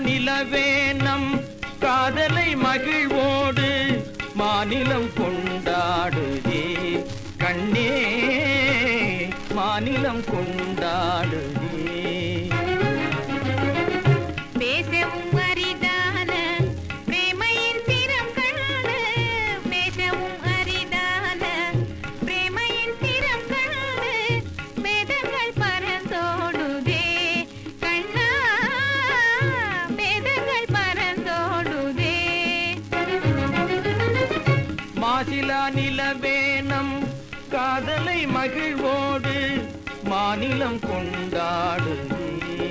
நிலவே நம் காதலை மகிழ்வோடு மாநிலம் கொண்டாடுதே. கண்ணே மாநிலம் கொண்டாடுதே. மாசிலா நிலவேனம் காதலை மகிழ்வோடு மாநிலம் கொண்டாடுதே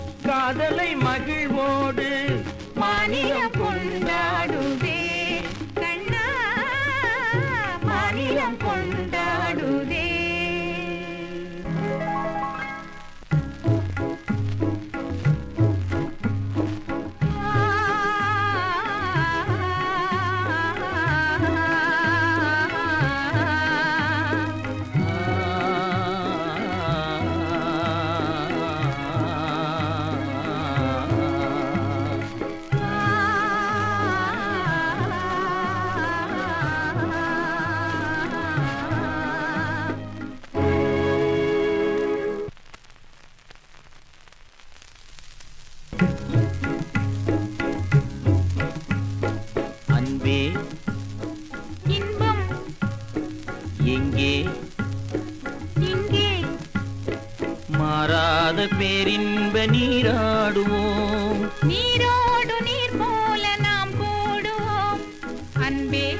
காதலை மகிழ்வோடு. மாநிலம் கொண்டாடுவே மாறாத பேரின்ப நீராடுவோம். நீரோடு நீர் போல நாம் கூடுவோம் அன்பே.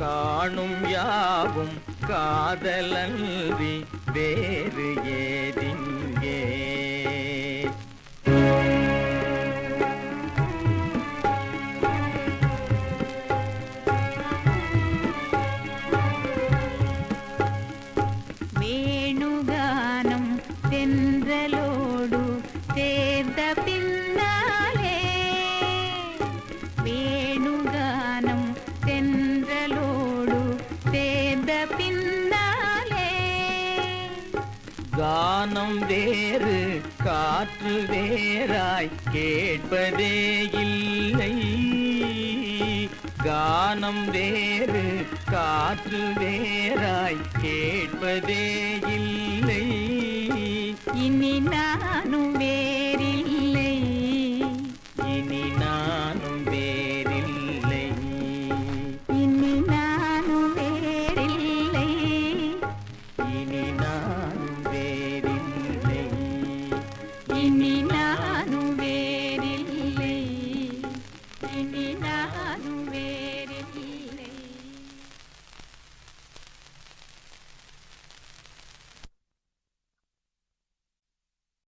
காணும் யாவும் காதலன்றி வேறு ஏதின் கானம் வேறு காற்று வேறாய் கேட்பதே இல்லை. கானம் வேறு காற்று வேறாய் கேட்பதே இல்லை. இனி நானும் வே